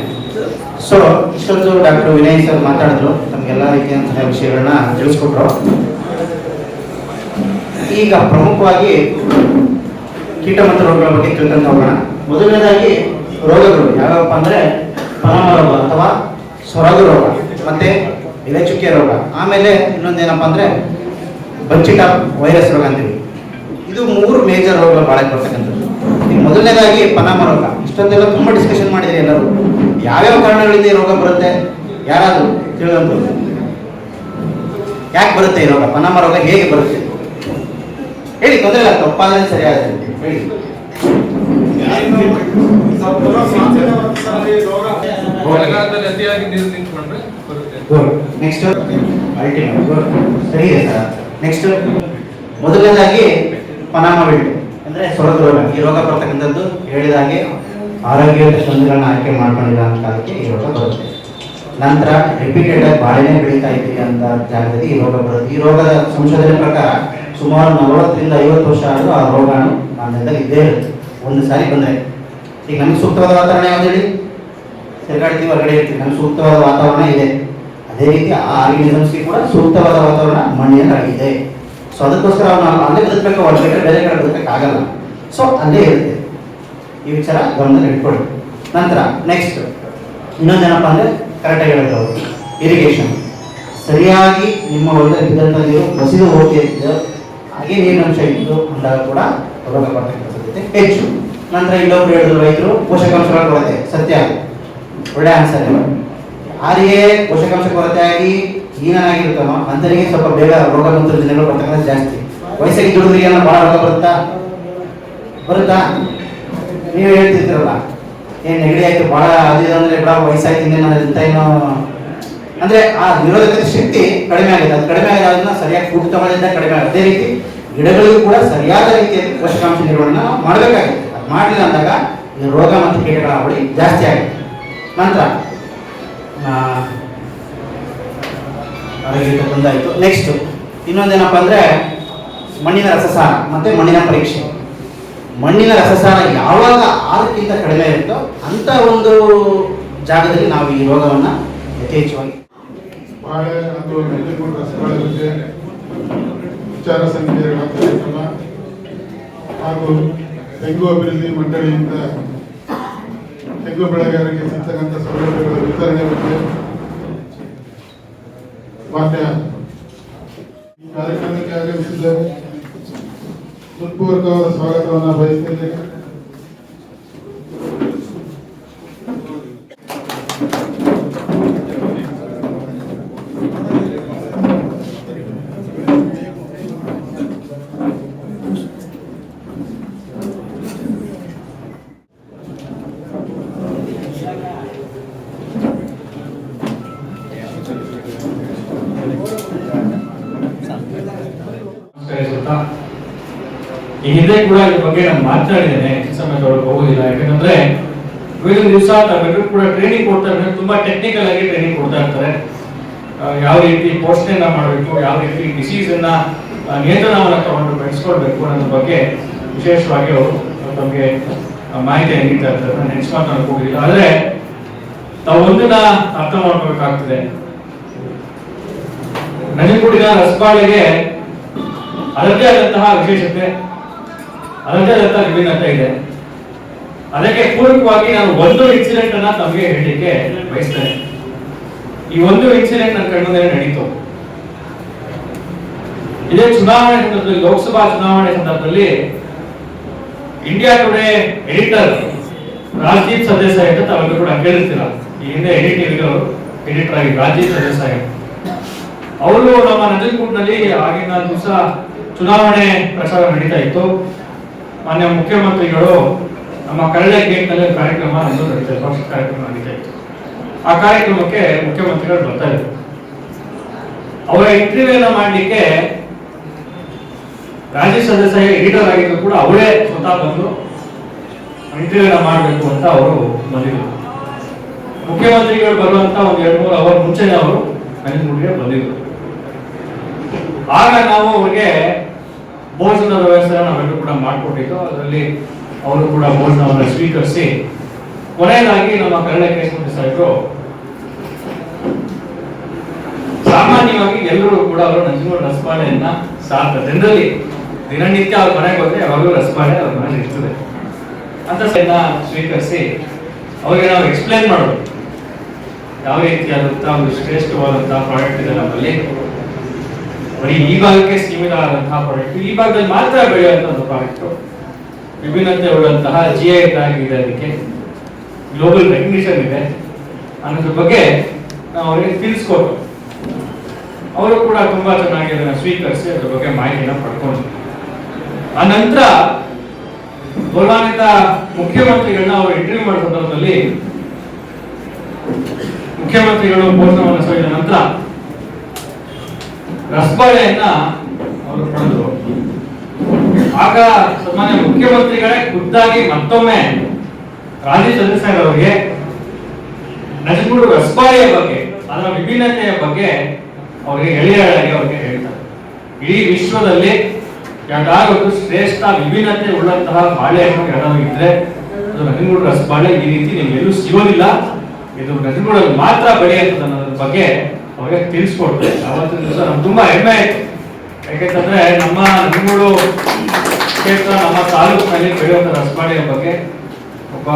ಸೊ ಇಷ್ಟೊಂದು ಡಾಕ್ಟರ್ ವಿನಯ್ ಸರ್ ಮಾತಾಡಿದ್ರು. ನಮಗೆಲ್ಲ ರೀತಿಯಂತಹ ವಿಷಯಗಳನ್ನ ತಿಳಿಸ್ಕೊಟ್ರು. ಈಗ ಪ್ರಮುಖವಾಗಿ ಕೀಟ ಮತ್ತು ರೋಗಗಳ ಬಗ್ಗೆ ತಿಳ್ಕೊಂತ ಹೋಗೋಣ. ಮೊದಲನೇದಾಗಿ ರೋಗಗಳು ಯಾವ್ಯಾವಪ್ಪ ಅಂದ್ರೆ ಪರಾಮ ರೋಗ ಅಥವಾ ಸ್ವರಗ ರೋಗ. ಮತ್ತೆ ಎಲೆಚುಕ್ಕೆ ರೋಗ. ಆಮೇಲೆ ಇನ್ನೊಂದೇನಪ್ಪ ಅಂದ್ರೆ ಬಚ್ಚಿಟ ವೈರಸ್ ರೋಗ ಅಂತೀವಿ. ಇದು ಮೂರು ಮೇಜರ್ ರೋಗಗಳು ಬಾಳೆ ಬರ್ತಕ್ಕಂಥದ್ದು ಮೊದಲನೇದಾಗಿ ಪನಾಮ ರೋಗ. ಇಷ್ಟೊಂದೆಲ್ಲ ತುಂಬಾ ಡಿಸ್ಕಷನ್ ಮಾಡಿದೆ ಎಲ್ಲರೂ. ಯಾವ್ಯಾವ ಕಾರಣಗಳಿಂದ ಈ ರೋಗ ಬರುತ್ತೆ? ಯಾರಾದ್ರೂ ತಿಳಿದಂತ ಯಾಕೆ ಬರುತ್ತೆ ಈ ರೋಗ? ಪನಾಮ ರೋಗ ಹೇಗೆ ಬರುತ್ತೆ? ಹೇಳಿ, ತೊಂದರೆ ಇಲ್ಲ, ತಪ್ಪಾದ್ರೆ ಸರಿ ಆಗುತ್ತೆ ಹೇಳಿ
ಅತಿಯಾಗಿ ನೀರು
ನೆಕ್ಸ್ಟ್ ಸರಿ ಸರ್. ನೆಕ್ಸ್ಟ್ ಮೊದಲನೇದಾಗಿ ಪನಾಮ ವಿಲ್ಟ್ ಅಂದರೆ ಸೊರಗ ರೋಗ. ಈ ರೋಗ ಬರ್ತಕ್ಕಂಥದ್ದು ಹೇಳಿದ ಆರೋಗ್ಯದ ಆರೋಗ್ಯ ತೊಂದರೆಗಳನ್ನ ಆಯ್ಕೆ ಮಾಡ್ಕೊಂಡಿಲ್ಲ ಅಂತ ಅದಕ್ಕೆ ಈ ರೋಗ ಬರುತ್ತೆ. ನಂತರ ರಿಪೀಟೆಡ್ ಆಗಿ ಬಾಳೆನೇ ಬೆಳೀತಾ ಇದ್ದೀವಿ ಅಂತ ಜಾಗದಲ್ಲಿ ಈ ರೋಗ ಬರುತ್ತೆ. ಈ ರೋಗದ ಸಂಶೋಧನೆ ಪ್ರಕಾರ ಸುಮಾರು ನಲವತ್ತರಿಂದ ಐವತ್ತು ವರ್ಷ ಆದರೂ ಆ ರೋಗಾಣು ನನ್ನಿಂದ ಇದ್ದೇ ಇರುತ್ತೆ. ಒಂದು ಸಾರಿ ಬಂದರೆ. ಈಗ ನಮಗೆ ಸೂಕ್ತವಾದ ವಾತಾವರಣ ಯಾವ್ದು ಹೇಳಿ? ತಿರುಗಾಡ್ತೀವಿ, ಹೊರಗಡೆ ಇರ್ತೀವಿ. ನಮ್ಗೆ ಸೂಕ್ತವಾದ ವಾತಾವರಣ ಇದೆ. ಅದೇ ರೀತಿ ಆ ಆರ್ಗನಿಸಮ್ಸ್ಗೆ ಕೂಡ ಸೂಕ್ತವಾದ ವಾತಾವರಣ ಮಣ್ಣಿನಲ್ಲಾಗಿದೆ ಸೊ ಅದಕ್ಕೋಸ್ಕರ ನಾವು ಅಲ್ಲೇ ಬದುಕಬೇಕು, ಹೊರಗಡೆ ಬೇರೆ ಕಡೆ ಬದುಕಕ್ಕಾಗಲ್ಲ ಸೊ ಅಲ್ಲೇ ಇರುತ್ತೆ. ಈ ವಿಚಾರ ಗಮನದಲ್ಲಿ ಇಟ್ಕೊಳ್ಳಿ. ನಂತರ ನೆಕ್ಸ್ಟ್ ಇನ್ನೊಂದೇನಪ್ಪ ಅಂದರೆ ಕರೆಕ್ಟಾಗಿ ಹೇಳಿದ್ರು ಅವರು ಇರಿಗೇಷನ್ ಸರಿಯಾಗಿ ನಿಮ್ಮ ಹೊಲದಲ್ಲಿ ಬಿದ್ದಂಥ ನೀರು ಬಸಿದು ಹೋಗ್ತಿದ್ದು ಹಾಗೆ ನೀರಿನ ಅಂಶ ಇದ್ದು ಅಂದಾಗ ಕೂಡ ರೋಗ ಬರ್ತಕ್ಕಂಥ ಸಾಧ್ಯತೆ ಹೆಚ್ಚು. ನಂತರ ಇಲ್ಲೊಬ್ರು ಹೇಳಿದ್ರು ರೈತರು, ಪೋಷಕಾಂಶಗಳ ಕೊರತೆ. ಸತ್ಯ. ಒಳ್ಳೆ ಆನ್ಸರ್ ಯಾರಿಗೆ ಪೋಷಕಾಂಶ ಕೊರತೆಯಾಗಿ ಹೀನಾಗಿರ್ತಾನೋ ಅಂತರಿಗೆ ಸ್ವಲ್ಪ ಬೇಗ ರೋಗ ಮತ್ತು ಜನಗಳು ಬರ್ತಕ್ಕಂಥ ಜಾಸ್ತಿ. ವಯಸ್ಸಾಗಿ ದುಡಿದ್ರಿಗೆ ಎಲ್ಲ ಭಾಳ ರೋಗ ಬರುತ್ತಾ? ಬರುತ್ತಾ? ನೀವು ಹೇಳ್ತಿರ್ತೀರಲ್ಲ ಏನ್ ನೆಗಡಿ ಆಯ್ತು ಭಾಳ ಅದು ಅಂದ್ರೆ ಬಿಡ ವಯಸ್ಸಾಯ್ತು, ಇನ್ನೇನು ಏನೋ. ಅಂದ್ರೆ ಆ ನಿರೋಧಕ ಶಕ್ತಿ ಕಡಿಮೆ ಆಗಿದೆ. ಅದು ಕಡಿಮೆ ಆಗೋದನ್ನ ಸರಿಯಾಗಿ ಫುಡ್ ತಗೊಳ್ಳಿಂದ ಕಡಿಮೆ ಆಗುತ್ತೆ. ಅದೇ ರೀತಿ ಗಿಡಗಳಿಗೂ ಕೂಡ ಸರಿಯಾದ ರೀತಿಯಲ್ಲಿ ಪೋಷಕಾಂಶ ನಿರ್ವಹಣೆ ನಾವು ಮಾಡಬೇಕಾಗುತ್ತೆ ಅದು ಮಾಡಲಿಲ್ಲ ಅಂದಾಗ ರೋಗ ಮತ್ತು ಕೀಟಗಳ ಹಾವಳಿ ಜಾಸ್ತಿ ಆಗುತ್ತೆ ನಂತರ ಆರೋಗ್ಯಕ್ಕೆ ಬಂದಾಯ್ತು. ನೆಕ್ಸ್ಟ್ ಇನ್ನೊಂದೇನಪ್ಪ ಅಂದರೆ ಮಣ್ಣಿನ ರಸಸಾರ, ಮತ್ತು ಮಣ್ಣಿನ ಪರೀಕ್ಷೆ. ಮಣ್ಣಿನ ರಸಸಾರ ಯಾವಾಗ ಆರಕ್ಕಿಂತ ಕಡಿಮೆ ಇರುತ್ತೋ ಅಂತ ಒಂದು ಜಾಗದಲ್ಲಿ ನಾವು ಈ ರೋಗವನ್ನು ಯಥೇಚ್ಛವಾಗಿ
ಬಗ್ಗೆ ವಿಚಾರ ಕಾರ್ಯಕ್ರಮ ಹಾಗೂ ತೆಂಗು ಅಭಿವೃದ್ಧಿ ಮಂಡಳಿಯಿಂದ ತೆಂಗು ಬೆಳೆಗಾರರಿಗೆ ಸಿಗ್ತಕ್ಕಂಥ ಸೌಲಭ್ಯಗಳ ವಿತರಣೆ ಬಗ್ಗೆ ಮಾನ್ಯ ಈ ಕಾರ್ಯಕ್ರಮಕ್ಕೆ ಆಗಮಿಸಿದ್ದಾರೆ ಹೃತ್ಪೂರ್ವಕವಾದ ಸ್ವಾಗತವನ್ನು ಬಯಸ್ತೇನೆ
ನಮಸ್ಕರಿಸುತ್ತಾ ಈ ಹಿಂದೆ ಕೂಡ ಇದ್ರ ಬಗ್ಗೆ ನಾನು ಮಾತಾಡಿದ್ದೇನೆ ಸಮಯ ತೊಗೊಳಕ್ ಹೋಗುದಿಲ್ಲ. ಯಾಕಂದ್ರೆ ವಿವಿಧ ದಿವಸ ತಾವೆಲ್ಲರೂ ಕೂಡ ಟ್ರೈನಿಂಗ್ ಕೊಡ್ತಾ ಇರ್ತಾರೆ ತುಂಬಾ ಟೆಕ್ನಿಕಲ್ ಆಗಿ ಟ್ರೈನಿಂಗ್ ಕೊಡ್ತಾ ಇರ್ತಾರೆ. ಯಾವ ರೀತಿ ಪೋಷಣೆಯನ್ನ ಮಾಡಬೇಕು, ಯಾವ ರೀತಿ ಡಿಸೀಸ್ ಅನ್ನ ನಿಯಂತ್ರಣವನ್ನು ತಗೊಂಡು ಬೆಳೆಸ್ಕೊಳ್ಬೇಕು ಅನ್ನೋದ್ರ ಬಗ್ಗೆ ವಿಶೇಷವಾಗಿ ಅವರು ತಮಗೆ ಮಾಹಿತಿ ನೀಡ್ತಾ ಇರ್ತಾರೆ. ನಾನು ನೆಕ್ಸ್ಟ್ ಹೋಗಿಲ್ಲ ಆದ್ರೆ ತಾವು ಒಂದನ್ನ ಅರ್ಥ ಮಾಡ್ಕೋಬೇಕಾಗ್ತದೆ ನಂಜನಗೂಡಿನ ರಸಬಾಳೆಗೆ ಅದರದೇ ಆದಂತಹ ವಿಶೇಷತೆ ಅದರದ್ದೇ ಆದಂತಹ ವಿಭಿನ್ನತೆ ಇದೆ. ಅದಕ್ಕೆ ಪೂರ್ವಕವಾಗಿ ನಾನು ಒಂದು ಇನ್ಸಿಡೆಂಟ್ ಅನ್ನ ತಮಗೆ ಹೇಳಲಿಕ್ಕೆ ಬಯಸ್ತೇನೆ. ಈ ಒಂದು ಇನ್ಸಿಡೆಂಟ್ ನನ್ನ ಕಣ್ಣು ನಡೀತು. ಇದೇ ಚುನಾವಣೆ ಸಂದರ್ಭದಲ್ಲಿ, ಲೋಕಸಭಾ ಚುನಾವಣೆ ಸಂದರ್ಭದಲ್ಲಿ India Today editor Rajdeep Sardesai ಅಂತ ತಾವೆಲ್ಲರೂ ಕೂಡ ಕೇಳಿರ್ತೀರ. ಈ ಹಿಂದೆ ಎಡಿಟರ್ ಎಡಿಟರ್ ಆಗಿ ರಾಜದೀಪ್ ಸದೇಸಾಯಿ ಅವರು ನಮ್ಮ ನಂಜನಗೂಡಿನಲ್ಲಿ ಆಗಿನ ದಿವಸ ಚುನಾವಣೆ ಪ್ರಚಾರ ನಡೀತಾ ಇತ್ತು. ಮಾನ್ಯ ಮುಖ್ಯಮಂತ್ರಿಗಳು ನಮ್ಮ ಕರಳೆ ಗೇಟ್ನಲ್ಲಿ ಕಾರ್ಯಕ್ರಮ ಅನ್ನೋದು ನಡೀತಾ ಕಾರ್ಯಕ್ರಮ ಆಗಿದೆ ಆ ಕಾರ್ಯಕ್ರಮಕ್ಕೆ ಮುಖ್ಯಮಂತ್ರಿಗಳು ಬರ್ತಾ ಇದ್ರು ಅವರ ಇಂಟರ್ವ್ಯೂನ ಮಾಡಲಿಕ್ಕೆ ರಾಜ್ಯ ಸದಸ್ಯ ಎಡಿಟರ್ ಆಗಿದ್ರು ಕೂಡ ಅವರೇ ಸ್ವತಃ ಬಂದು ಇಂಟರ್ವ್ಯೂನ ಮಾಡಬೇಕು ಅಂತ ಅವರು ಬಂದಿದ್ರು. ಮುಖ್ಯಮಂತ್ರಿಗಳು ಬರುವಂತ ಒಂದು ಎರಡು ಮೂರು ಅವರ್ ಮುಂಚೆನೆ ಅವರು ನಂಜನಗೂಡಿಗೆ ಬಂದಿದ್ರು. ಆಗ ನಾವು ಅವರಿಗೆ ಭೋಜನದ ವ್ಯವಸ್ಥೆ ನಾವೆಲ್ಲರೂ ಕೂಡ ಮಾಡಿಕೊಟ್ಟಿದ್ದು. ಅದರಲ್ಲಿ ಅವರು ಕೂಡ ಭೋಜನವನ್ನು ಸ್ವೀಕರಿಸಿ, ಕೊನೆಯದಾಗಿ ನಮ್ಮ ಕನ್ನಡ ಕೇಶಮೂರ್ತಿ ಸಾಹೇಬರು, ಸಾಮಾನ್ಯವಾಗಿ ಎಲ್ಲರೂ ಕೂಡ ಅವರು ನಂಜನಗೂಡು ರಸಬಾಳೆಯನ್ನ ಸಾಕ ಜನರಲ್ಲಿ ದಿನನಿತ್ಯ ಅವ್ರ ಮನೆಗೆ ಹೋದ್ರೆ ಯಾವಾಗಲೂ ರಸಬಾಳೆ ಅವ್ರ ಮನೇಲಿ ಇರ್ತದೆ. ಅಂತ ಸ್ವೀಕರಿಸಿ, ಅವರಿಗೆ ನಾವು ಎಕ್ಸ್ಪ್ಲೇನ್ ಮಾಡೋದು. ಯಾವ ರೀತಿಯಾದಂತಹ ಒಂದು ಶ್ರೇಷ್ಠವಾದಂತಹ ಪ್ರಾಡಕ್ಟ್ ಇದೆ ನಮ್ಮಲ್ಲಿ. ಬರೀ ಈ ಭಾಗಕ್ಕೆ ಸೀಮಿತ ಆದಂತಹ ಪ್ರಾಡಕ್ಟ್ ಈ ಭಾಗದಲ್ಲಿ ಮಾತ್ರ ಬೆಳೆಯುವಂತಹ ಒಂದು ಪ್ರಾಡಕ್ಟ್ ವಿಭಿನ್ನತೆ ಉಳ್ಳಂತಹ ಜಿ ಐ ಟ್ಯಾಗ್ ಇದೆ ಅದಕ್ಕೆ ಗ್ಲೋಬಲ್ ರೆಕಗ್ನಿಷನ್ ಇದೆ. ಅನ್ನೋದ್ರ ಬಗ್ಗೆ ನಾವು ಅವರಿಗೆ ತಿಳಿಸ್ಕೊಟ್ಟು ಅವರು ಕೂಡ ತುಂಬಾ ಚೆನ್ನಾಗಿ ಅದನ್ನ ಸ್ವೀಕರಿಸಿ ಅದ್ರ ಬಗ್ಗೆ ಮಾಹಿತಿಯನ್ನು ಪಡ್ಕೊಂಡು ಆ ನಂತರ ಗೌರವಾನ್ವಿತ ಮುಖ್ಯಮಂತ್ರಿಗಳನ್ನ ಅವರು ಇಂಟರ್ವ್ಯೂ ಮಾಡೋ ಸಂದರ್ಭದಲ್ಲಿ ಮುಖ್ಯಮಂತ್ರಿಗಳು ಘೋಷಣೆ ಸಲ್ಲಿಸಿದ ನಂತರ ರಸಬಾಳೆಯನ್ನ ಅವರು ಪಡೆದ್ರು ಆಗ ಸಾಮಾನ್ಯ ಮುಖ್ಯಮಂತ್ರಿಗಳೇ ಖುದ್ದಾಗಿ ಮತ್ತೊಮ್ಮೆ ರಾಜೀವ್ ಚಂದ್ರಶೇಖರ್ ಅವರಿಗೆ ನಜಗೂಡು ರಸಬಾಳೆಯ ಬಗ್ಗೆ, ಅದರ ವಿಭಿನ್ನತೆಯ ಬಗ್ಗೆ ಅವರಿಗೆ ಎಳೆಯಾಳಾಗಿ ಅವರಿಗೆ ಹೇಳ್ತಾರೆ. ಇಡೀ ವಿಶ್ವದಲ್ಲಿ ಯಾವ್ದಾದ್ರು ಶ್ರೇಷ್ಠ ವಿಭಿನ್ನತೆ ಉಳ್ಳಂತಹ ಬಾಳೆಹಣ್ಣು ಯಾವ್ದಾದ್ರು ಇದ್ರೆ ಅದು ನಜಗೂಡು ರಸಬಾಳೆ ಈ ರೀತಿ ನಿಮ್ಗೆ ಎಲ್ಲೂ ಸಿಗೋದಿಲ್ಲ. ಇದು ನಜಗೂಡಲ್ಲಿ ಮಾತ್ರ ಬೆಳೆಯುತ್ತದೆ ಅನ್ನೋದ್ರ ಬಗ್ಗೆ ಅವರಿಗೆ ತಿಳಿಸ್ಕೊಡ್ತಾರೆ. ಅವತ್ತಿನ ದಿವಸ ನಮ್ಗೆ ತುಂಬಾ ಹೆಮ್ಮೆ ಆಯ್ತು. ಯಾಕೆಂತಂದ್ರೆ ನಮ್ಮ ನಂಜನಗೂಡು ಕ್ಷೇತ್ರ, ನಮ್ಮ ತಾಲೂಕಿನಲ್ಲಿ ಬೆಳೆಯುವಂತ ರಸಬಾಳೆಯ ಬಗ್ಗೆ ಒಬ್ಬ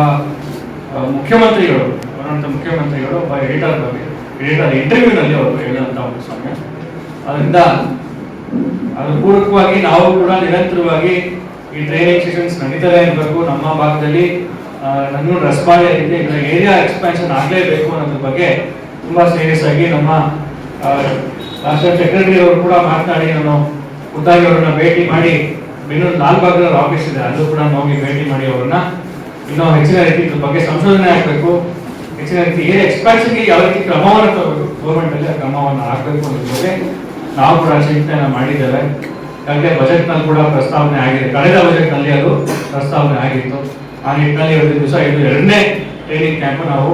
ಮುಖ್ಯಮಂತ್ರಿಗಳು ಅವರಂತ ಮುಖ್ಯಮಂತ್ರಿಗಳು, ಒಬ್ಬ ಎಡಿಟರ್ ಬಗ್ಗೆ, ಎಡಿಟರ್ ಇಂಟರ್ವ್ಯೂನಲ್ಲಿ ಅವರು ಹೇಳಿದಂತ ಒಂದು ಸಮಯ. ಅದರಿಂದ ಅದ್ರ ಪೂರಕವಾಗಿ ನಾವು ಕೂಡ ನಿರಂತರವಾಗಿ ಈ ಟ್ರೈನಿಂಗ್ ಸೆಷನ್ಸ್ ನಡೀತಲೇ ಇರಬೇಕು. ನಮ್ಮ ಭಾಗದಲ್ಲಿ ನನ್ನ ರಸಬಾಳೆ ಇದೆ. ಏರಿಯಾ ಎಕ್ಸ್ಪ್ಯಾನ್ಷನ್ ಆಗಲೇಬೇಕು ಅನ್ನೋದ್ರ ಬಗ್ಗೆ ತುಂಬಾ ಸೀರಿಯಸ್ ಆಗಿ ನಮ್ಮ ರಾಷ್ಟ್ರ ಸೆಕ್ರೆಟರಿ ಅವರು ಕೂಡ ಮಾತನಾಡಿ ನಾನು ಖುದ್ದಾಗಿ ಅವರನ್ನ ಭೇಟಿ ಮಾಡಿ, ಬೆಂಗಳೂರು ಲಾಲ್ಬಾಗ್ನ ಆಫೀಸ್ ಇದೆ, ಅಲ್ಲೂ ಕೂಡ ಹೋಗಿ ಭೇಟಿ ಮಾಡಿ ಅವರನ್ನ. ಇನ್ನೂ ಹೆಚ್ಚಿನ ರೀತಿ ಇದ್ರ ಬಗ್ಗೆ ಸಂಶೋಧನೆ ಆಗಬೇಕು. ಹೆಚ್ಚಿನ ರೀತಿ ಏನು ಎಕ್ಸ್ಪಾನ್ಷನ್ಗೆ ಯಾವ ರೀತಿ ಕ್ರಮವನ್ನು ತಗೋಬೇಕು ಗೌರ್ಮೆಂಟ್ ಅಲ್ಲಿ ಆ ಕ್ರಮವನ್ನು ಹಾಕಬೇಕು ಅನ್ನೋದ್ರ ಬಗ್ಗೆ ನಾವು ಕೂಡ ಚಿಂತನೆ ಮಾಡಿದ್ದೇವೆ. ಯಾಕೆ ಬಜೆಟ್ನಲ್ಲಿ ಕೂಡ ಪ್ರಸ್ತಾವನೆ ಆಗಿದೆ. ಕಳೆದ ಬಜೆಟ್ನಲ್ಲಿ ಅದು ಪ್ರಸ್ತಾವನೆ ಆಗಿತ್ತು. ಆ ನಿಟ್ಟಿನಲ್ಲಿ ಎರಡು ದಿವಸ ಇದು ಎರಡನೇ ಟ್ರೈನಿಂಗ್ ಕ್ಯಾಂಪ್ ನಾವು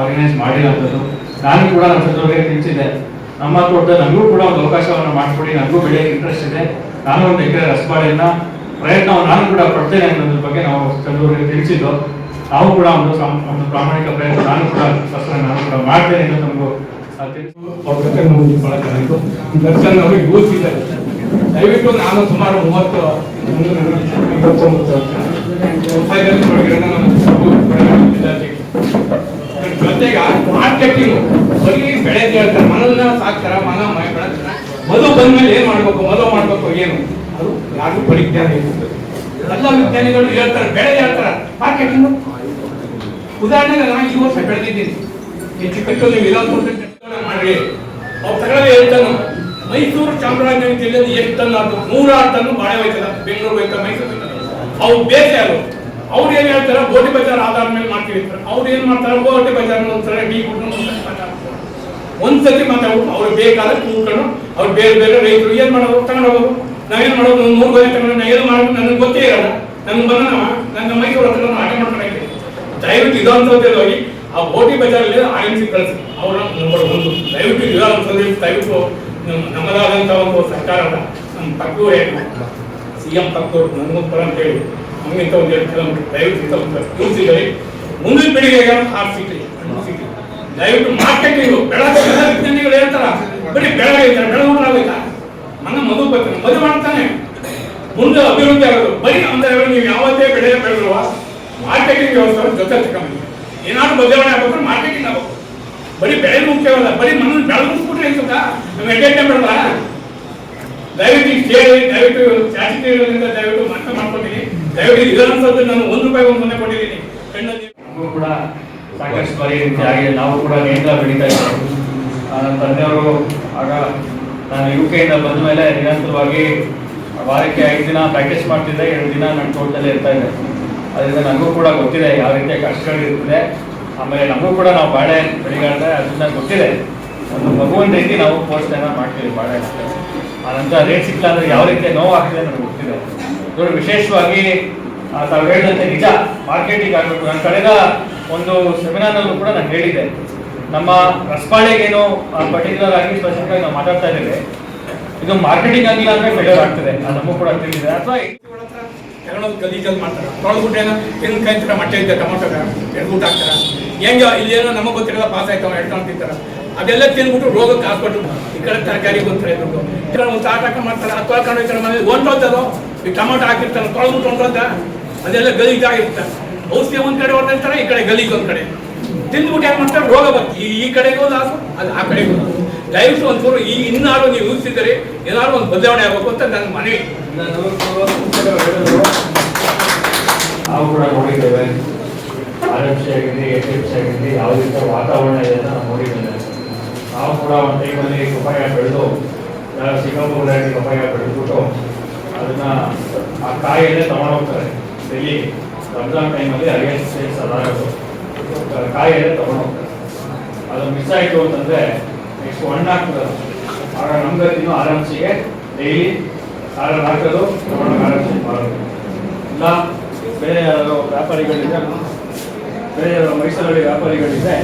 ಆರ್ಗನೈಸ್ ಮಾಡಿರೋಂಥದ್ದು ನಾನು ಕೂಡ ನಮ್ಮ ಜೊತೆ ತಿಳಿಸಿದೆ ನಮ್ಮ ತೋಟದ ನನಗೂ ಕೂಡ ಒಂದು ಅವಕಾಶವನ್ನು ಮಾಡಿಕೊಡಿ ನನಗೂ ಬೆಳೆಯಕ್ಕೆ ಇಂಟ್ರೆಸ್ಟ್ ಇದೆ. ನಾನು ಒಂದು ಎಕರೆ ರಸಬಾಳೆಯನ್ನ ಪ್ರಯತ್ನ ನಾನು ಕೂಡ ಪಡ್ತೇನೆ ಅನ್ನೋದ್ರ ಬಗ್ಗೆ ನಾವು ಚಂದ್ರವರಿಗೆ ತಿಳಿಸಿದ್ದು. ನಾವು ಕೂಡ ಒಂದು ಒಂದು ಪ್ರಾಮಾಣಿಕ ಪ್ರಯತ್ನ ನಾನು ಕೂಡ ನಾನು ಕೂಡ ಮಾಡ್ತೇನೆ ಅಂತ ನಮಗೂ
ಅವ್ರ ಜೊತೆ ನಮಗೆ ದಯವಿಟ್ಟು ನಾನು ಸುಮಾರು ಮೂವತ್ತು. ಜೊತೆಗೆ ಮಾರ್ಕೆಟಿಂಗ್. ಬರೀ ಬೆಳೆ ಹೇಳ್ತಾರೆ ಮನನ್ನ ಸಾಕ್ತಾರ? ಮನ ಮೈ ಬೆಳೆಸ್ತಾರ ಮಧು ಬಂದ್ಮೇಲೆ ಏನ್ ಮಾಡ್ಬೇಕು? ಮಧು ಮಾಡ್ಬೇಕು ಏನು? ಅದು ಯಾರಿಗೂ ಪರಿಜ್ಞಾನ ಇರ್ತದೆ ಎಲ್ಲ ವಿಜ್ಞಾನಿಗಳು ಹೇಳ್ತಾರೆ, ಬೆಳೆ ಹೇಳ್ತಾರೆ. ಮಾರ್ಕೆಟಿಂಗ್. ಉದಾಹರಣೆಗೆ ನಾನು ಈ ವರ್ಷ ಬೆಳೆದಿದ್ದೀನಿ. ಹೆಚ್ಚು ಕಟ್ಟು ನೀವು ಇಲ್ಲ ಮಾಡ್ರಿ. ಅವ್ರು ತಗೊಳ್ಳೋದು ಹೇಳ್ತಾನು ಮೈಸೂರು ಚಾಮರಾಜನಗರ ಜಿಲ್ಲೆಯಲ್ಲಿ ಎಷ್ಟು ಟನ್ ಆಯ್ತು ನೂರಾರು ಟನ್ ಬಾಳೆ ಹೋಯ್ತದ ಬೆಂಗಳೂರು ಹೋಯ್ತಾ ಮೈಸೂರು ಅವು ಬೇಸೆ ಅದು. ಅವ್ರು ಏನ್ ಹೇಳ್ತಾರೆ? ಗೋಧಿ ಬಜಾರ್ ಆಧಾರ ಮೇಲೆ ಮಾಡ್ತೀವಿ ಅವ್ರು ಏನ್ ಮಾಡ್ತಾರೆ? ಗೋಧಿ ಬಜಾರ್ ಒಂದ್ಸಲ ಟೀ ಕೊಟ್ಟು ಒಂದ್ಸತಿ ಮತ್ತೆ ಅವ್ರು ಬೇಕಾದ್ರೆ ಕೂತ್ಕೊಂಡು ಅವ್ರು ಬೇರೆ ಬೇರೆ ರೈತರು ಏನ್ ಮಾಡೋದು? ತಗೊಂಡು ಹೋಗೋದು. ನಾವೇನ್ ಮಾಡೋದು? ಮೂರು ಗೋಧಿ ತಗೊಂಡು ನಾ ಏನು ಮಾಡೋದು? ನನಗೆ ಗೊತ್ತೇ ಇರಲ್ಲ. ನನ್ಗೆ ಬಂದ ನನ್ನ ಮೈಸೂರು ಹತ್ರ ನಾನು ಆಟ ಮಾಡ್ಕೊಂಡು ದಯವಿಟ್ಟು ವಿಧಾನಸೌಧದಲ್ಲಿ ಹೋಗಿ ಆ ಬೋಟಿ ಬಜಾರಲ್ಲಿ ಅಲ್ಲಿ ಎಂ ಸಿ ಕಳಿಸಿ. ಅವರ ನಂಬರ್ ಒಂದು. ದಯವಿಟ್ಟು ವಿಧಾನಸೌಧ ದಯವಿಟ್ಟು ನಮ್ಮ ನಮ್ಮದಾದಂಥ ಒಂದು ಸರ್ಕಾರದ ನಮ್ಮ ಪಕ್ಕೂರೇ ಸಿ ಎಂ ಪಕ್ಕೂರು ನನಗೂ ಅಂತ ಹೇಳಿ. ನಮಗಿಂತ ಒಂದು ಎರಡು ಕಿಲೋಮೀಟರ್ ದಯವಿಟ್ಟು ಒಂದು ತಿಳಿಸಿದರೆ ಮುಂದಿನ ಪೀಳಿಗೆಗೆ ಆರ್ ಸಿಟಿ ಸಿಟಿ ದಯವಿಟ್ಟು ಮಾರ್ಕೆಟಿಂಗ್ ಬೆಳಗ್ಗೆ ವಿಜ್ಞಾನಿಗಳು ಹೇಳ್ತಾರ? ಬರೀ ಬೆಳಗ್ಗೆ ಬೆಳಗ್ಗೆ ಆಗಲಿಲ್ಲ ನನ್ನ ಮಧು ಬರ್ತಾನೆ ಮದುವೆ ಮಾಡ್ತಾನೆ. ಮುಂದೆ ಅಭಿವೃದ್ಧಿ ಆಗೋದು. ಬರೀ ಅಂದ್ರೆ ನೀವು ಯಾವತ್ತೇ ಬೆಳೆ ಬೆಳೆದ್ರು ಮಾರ್ಕೆಟಿಂಗ್ ವ್ಯವಸ್ಥೆ ಜೊತೆ ತಗೊಂಡು ಏನಾದ್ರು ಬದಲಾವಣೆ ಆಗ್ಬೇಕು ಮಾರ್ಕೆಟಿಂಗ್ ಆಗಬೇಕು. ಬರೀ ಬೆಳೆ ಮುಖ್ಯವಲ್ಲ ಬರೀ ಮಣ್ಣು ಬೆಳೆದ್ಬಿಟ್ರೆ ಇರ್ತದ ನಮ್ಮ ಎಡ್ಡೆ ಬೇಡಲ್ಲ ದಯವಿಟ್ಟು ಕೇಳಿ ದಯವಿಟ್ಟು ಶಾಸಕರಿಂದ ದಯವಿಟ್ಟು ಮಾತ್ರ ಮಾಡ್ಕೊತೀನಿ ದಯವಿಟ್ಟು ವಿಧಾನಸೌಧದಲ್ಲಿ ನಾನು ಒಂದು ರೂಪಾಯಿ ಒಂದು ಮನೆ ಕೊಟ್ಟಿದ್ದೀನಿ.
ನಮಗೂ ಕೂಡ ಸಾಕಷ್ಟು ಬಾರಿ ರೀತಿಯಾಗಿ ನಾವು ಕೂಡ ನೇಂದ್ರ ಬೆಳೀತಾ ಇದ್ದೀವಿ. ನನ್ನ ತಂದೆಯವರು ಆಗ ನಾನು ಯು ಕೆಯಿಂದ ಬಂದ ಮೇಲೆ ನಿರಂತರವಾಗಿ ವಾರಕ್ಕೆ ಐದು ದಿನ ಪ್ರಾಕ್ಟೀಸ್ ಮಾಡ್ತಿದ್ದೆ. ಎರಡು ದಿನ ನನ್ನ ತೋಟದಲ್ಲಿ ಇರ್ತಾ ಇದ್ದೆ. ಅದರಿಂದ ನನಗೂ ಕೂಡ ಗೊತ್ತಿದೆ ಯಾವ ರೀತಿಯ ಕಷ್ಟಗಳಿರ್ತದೆ ಆಮೇಲೆ ನಮಗೂ ಕೂಡ ನಾವು ಬಾಳೆ ಬೆಳೆಗಾದ್ರೆ ಅದನ್ನ ಗೊತ್ತಿದೆ. ಒಂದು ಮಗುವಿನ ರೀತಿ ನಾವು ಪೋಷಣೆನ ಮಾಡ್ತೀವಿ ಬಾಳೆ ಆ ನಂತರ ರೇಟ್ ಸಿಕ್ಕಿಲ್ಲ ಅಂದರೆ ಯಾವ ರೀತಿಯ ನೋವು ಆಗ್ತಿದೆ ನನಗೆ ಗೊತ್ತಿದೆ. ನೋಡಿ ವಿಶೇಷವಾಗಿ ತಾವು ಹೇಳಿದಂತೆ ನಿಜ. ಮಾರ್ಕೆಟಿಂಗ್ ಆಗಬೇಕು. ನಾನು ಕಳೆದ ಒಂದು ಸೆಮಿನಾರ್ನಲ್ಲೂ ಕೂಡ ನಾನು ಹೇಳಿದ್ದೆ. ನಮ್ಮ ರಸಬಾಳೆಗೇನು ಪರ್ಟಿಕ್ಯುಲರ್ ಆಗಿ ಆಗಿ ನಾವು ಮಾತಾಡ್ತಾ ಇದ್ದೇವೆ. ಇದು ಮಾರ್ಕೆಟಿಂಗ್ ಆಗಿಲ್ಲ ಅಂದ್ರೆ ಫೇಲ್ಯೂರ್ ಆಗ್ತದೆ. ನಮಗೂ ಕೂಡ ತಿಳಿದಿದೆ. ಅಥವಾ
ಮಾಡ್ತಾರೆ. ತೊಳೆದ್ಬಿಟ್ಟು ಏನೋ ತೆಂಗಿನಕಾಯಿ ತರ ಮಟ್ಟೆ ಇದ್ದ ಟೊಮೊಟೊಗ ಎಡ್ಬಿಟ್ಟು ಹೆಂಗೋ ಇದೇನೋ ನಮಗೆ ಗೊತ್ತಿರಲ್ಲ ಪಾಸ್ ಆಯ್ತಾವ ಎಡ್ಕೊಂಡು ತಿಂತಾರ. ಅದೆಲ್ಲ ತಿಂದ್ಬಿಟ್ಟು ರೋಗಕ್ಕೆ ಹಾಕ್ಬಿಟ್ಟು ಈ ಕಡೆ ತರಕಾರಿ ಬರ್ತಾರೆ ದುಡ್ಡು ಒಂದು ಮಾಡ್ತಾರೆ ಅದು ತೊಳ್ಕೊಂಡು ಹೋಗ್ತಾರೆ ಮನೇಲಿ ಹೊಂಟೋದದು ಈ ಟೊಮೊಟೊ ಹಾಕಿರ್ತಾರೆ ತೊಳೆದ್ಬಿಟ್ಟು ಹೊಂಟೋದ ಅದೆಲ್ಲ ಗಲೀಜ್ ಆಗಿರ್ತಾರೆ ಔಷಧಿ ಒಂದ್ ಕಡೆ ಹೊಡೆದಿರ್ತಾರೆ, ಈ ಕಡೆ ಗಲೀಜ್ ಒಂದ್ ಕಡೆ. ತಿಂದ್ಬಿಟ್ಟು ಏನ್ ಮಾಡ್ತಾರೆ? ರೋಗ ಬಂತು ಈ ಕಡೆಗೂ ಲಾಸು, ಅದು ಆ ಕಡೆಗೂ. ದಯವಿಟ್ಟು ಒಂಚೂರು ಈ ಇನ್ನಾರು ನೀವು ಯೋಚಿಸಿದರೆ ಏನಾದ್ರು ಒಂದು ಬದಲಾವಣೆ ಆಗಬೇಕು ಅಂತ ನನ್ನ ಮನವಿ.
ಆಗಿರಲಿ ಎಚ್ ಆಗಿದೆ ಸಿ ಯಾವ ರೀತಿಯ ವಾತಾವರಣ ಇದೆ ನೋಡಿದ್ದೇವೆ. ನಾವು ಕೂಡ ಒಂದು ಟೈಮಲ್ಲಿ ಕಪಾಯ ಬೆಳೆದು ಸಿಂಗಾಪುರಲ್ಲಿ ಕಪಾಯ ಬೆಳೆದ್ಬಿಟ್ಟು ಅದನ್ನು ಆ ಕಾಯಿಯಲ್ಲೇ ತಗೊಂಡೋಗ್ತಾರೆ ಡೆಲ್ಲಿ ರಂಜಾನ್ ಟೈಮಲ್ಲಿ ಹೈಯೆಸ್ಟ್ ಸೇಲ್ಸ್ ಅದಾಗೋದು ಕಾಯಿಯಲ್ಲೇ ತಗೊಂಡೋಗ್ತಾರೆ ಅದು ಮಿಸ್ ಆಯಿತು ಅಂತಂದರೆ ನೆಕ್ಸ್ಟ್ ಒನ್ ಹಾಕ್ತದೆ ಆಗ ನಮ್ಗೆ ಇನ್ನೂ ಆರಾಮ್ಸಿಗೆ. ಡೈಲಿ ಸಾರ ಹಾಕೋದು ತಗೊಂಡೋಗಿ ಆರಾಮ್ಸಿ ಮಾಡೋದು. ಇಲ್ಲ, ಬೇರೆ ಯಾರು ವ್ಯಾಪಾರಿಗಳಿದೆ ಬೇರೆ ಮೈಸೂರಲ್ಲಿ ವ್ಯಾಪಾರಿಗಳಿದೆ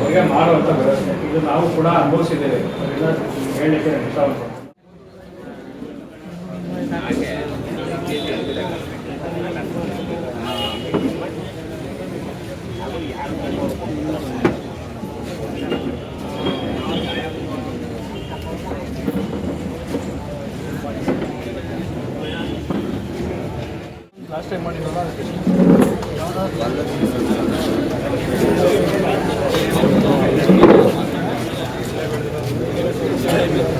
ಅವರಿಗೆ ಮಾಡುವಂಥ ವ್ಯವಸ್ಥೆ. ಇದು ನಾವು ಕೂಡ ಅನುಭವಿಸಿದ್ದೇವೆ. ಅದರಿಂದ ಹೇಳಲಿಕ್ಕೆ ನಾನು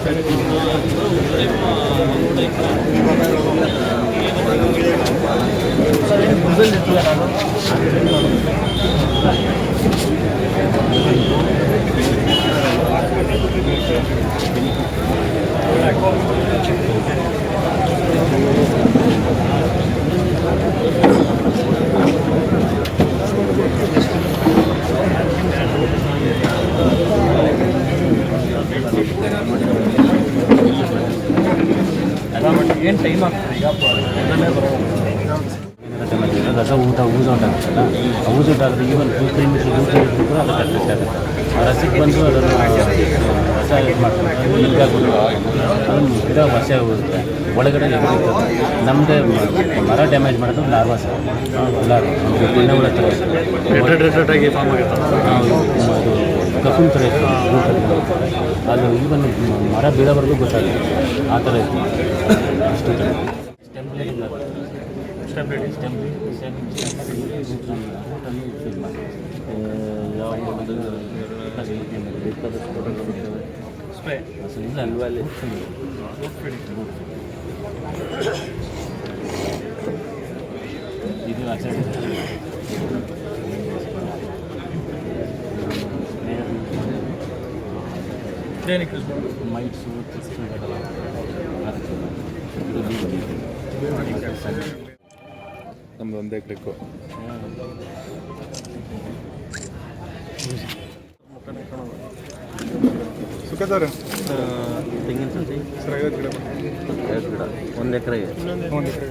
ಇಷ್ಟಪಡ್ತೀನಿ ಏನು ಟೈಮ್ ಆಗ್ತದೆ ಈಗ
ರಸ ಊಟ ಊಟ ಉಂಟಾಗುತ್ತೆ ಈವನ್ ಟೂ ತ್ರೀ ಊಟ ಇದ್ರೂ ಕೂಡ ಅದು ಕಷ್ಟ ಆಗುತ್ತೆ. ಆ ರಸಕ್ಕೆ ಬಂದು ಅದನ್ನು ರಸ ಇದು ಮಾಡ್ತಾರೆ. ಅದನ್ನು ಗಿಡ ವರ್ಷ ಹೋಗುತ್ತೆ ಒಳಗಡೆ ನಮ್ಮದೇ ಮರ ಡ್ಯಾಮೇಜ್ ಮಾಡೋದು ಲಾರ್ವಾಸ ಥರ ಫಾರ್ಮ್ ಆಗುತ್ತೆ? ಅದು ಕಫಿನ್ ಥರ ಇರ್ತದೆ ಅದು ಈವನ್ ಮರ ಬೀಳೋವರೆಗೂ ಗೊತ್ತಾಗುತ್ತೆ ಆ ಥರ ಇರ್ತದೆ ಅಷ್ಟು ಸ್ಟೆಮ್ ಬ್ಲೀಡಿಂಗ್ ಸ್ಟೆಮ್ ಫೀಲ್ ಯಾವ ಬೇಕಾದಷ್ಟು ಕೊಡೋದು ಸ್ಪ್ರೇ ಅಸಲು ಇಲ್ಲ ಇದು ಆಚರಣೆ ಚಿಕ್ಕುಗಳೆಲ್ಲ ಅದಕ್ಕೆ ಇದು
ನಮ್ದು ಒಂದೇ ಕ್ಲಿಕ್ಕು ಸುಖದಾರ
ತೆಂಗಿನ ಸಸಿ.
ಸರ್ ಐವತ್ತು ಗಿಡ
ಐವತ್ತು ಗಿಡ. ಒಂದು ಎಕರೆಗೆ.
ಒಂದು ಎಕರೆ